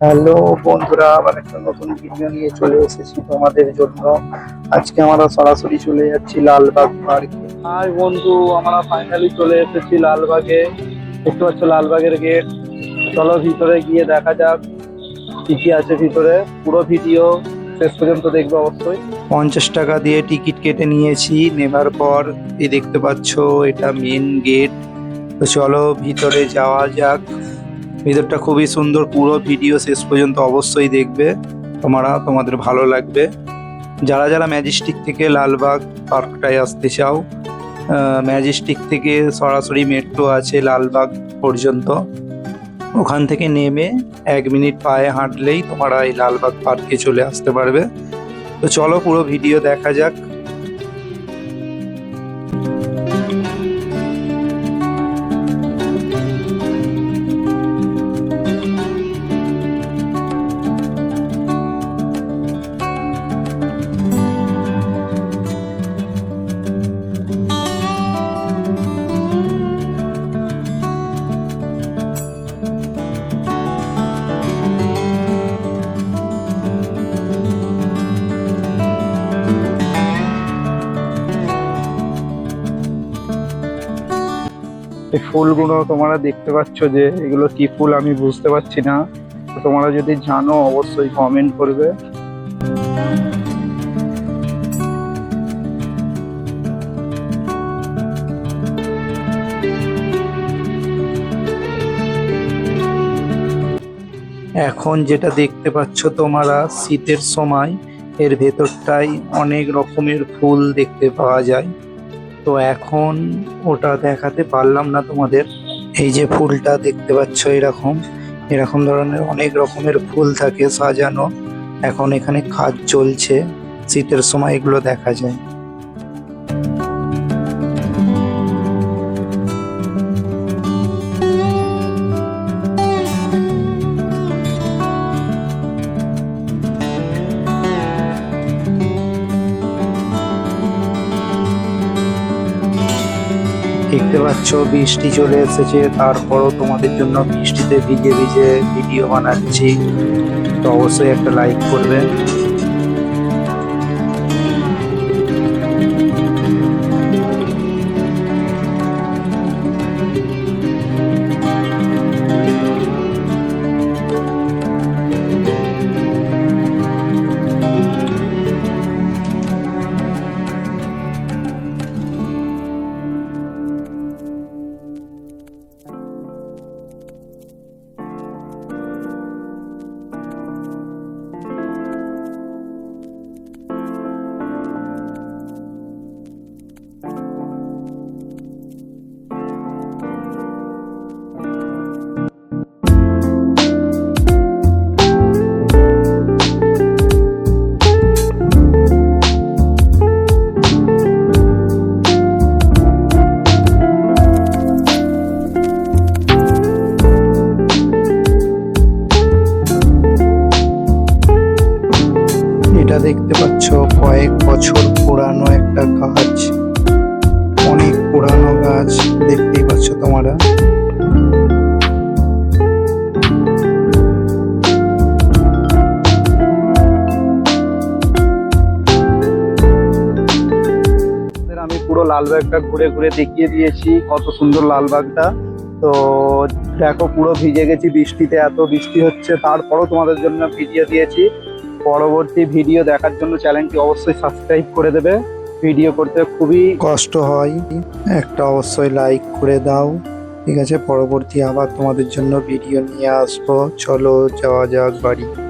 Hello বন্ধুরা আবার একটা নতুন ভিডিও নিয়ে চলে এসেছি তোমাদের জন্য। আজকে আমরা সরাসরি চলে যাচ্ছি লালবাগ পার্কে হাই বন্ধু আমরা ফাইনালি চলে এসেছি লালবাগে। দেখতে পাচ্ছ লালবাগের গেট চলো ভিতরে গিয়ে দেখা যাক কি কি আছে ভিতরে। পুরো ভিডিও শেষ পর্যন্ত দেখবে অবশ্যই। পঞ্চাশ টাকা দিয়ে টিকিট কেটে নিয়েছি। নেবার পর এই দেখতে পাচ্ছ এটা মেন গেট তো চলো ভিতরে যাওয়া যাক। ভিতরটা খুবই সুন্দর, পুরো ভিডিও শেষ পর্যন্ত অবশ্যই দেখবে। তোমরা, তোমাদের ভালো লাগবে। যারা যারা ম্যাজিস্টিক থেকে লালবাগ পার্কটায় আসতে চাও ম্যাজেস্টিক থেকে সরাসরি মেট্রো আছে লালবাগ পর্যন্ত, ওখান থেকে নেমে এক মিনিট পায়ে হাঁটলেই তোমরা এই লালবাগ পার্কে চলে আসতে পারবে। তো চলো পুরো ভিডিও দেখা যাক। এই ফুলগুলো তোমরা দেখতে পাচ্ছ যে এগুলো কি ফুল আমি বুঝতে পারছি না। তোমরা যদি জানো, অবশ্যই কমেন্ট করবে। এখন যেটা দেখতে পাচ্ছ তোমরা, শীতের সময় এর ভেতরটাই অনেক রকমের ফুল দেখতে পাওয়া যায়। তো এখন ওটা দেখাতে পারলাম না তোমাদের। এই যে ফুলটা দেখতে পাচ্ছ এরকম এরকম ধরনের অনেক রকমের ফুল থাকে সাজানো। এখন এখানে কাজ চলছে, শীতের সময় এগুলো দেখা যায়। দেখতে পাচ্ছ, বৃষ্টি চলে এসেছে। তারপরও তোমাদের জন্য বৃষ্টিতে ভিজে ভিজে ভিডিও বানাচ্ছি। তো অবশ্যই একটা লাইক করবে। এটা দেখতে পাচ্ছ কয়েক বছর পুরানো একটা গাছ। অনেক পুরানো গাছ দেখতেই পাচ্ছ তোমরা। আমি পুরো লালবাগটা ঘুরে ঘুরে দেখিয়ে দিয়েছি, কত সুন্দর লালবাগটা। তো দেখো পুরো ভিজে গেছি, বৃষ্টিতে এত বৃষ্টি হচ্ছে, তারপরও তোমাদের জন্য ভিজিয়ে দিয়েছি। পরবর্তী ভিডিও দেখার জন্য চ্যানেলটি অবশ্যই সাবস্ক্রাইব করে দেবে। ভিডিও করতে খুবই কষ্ট হয়। একটা অবশ্যই লাইক করে দাও। ঠিক আছে, পরবর্তী আবার তোমাদের জন্য ভিডিও নিয়ে আসব। চলো, যাওয়া যাক বাড়ি।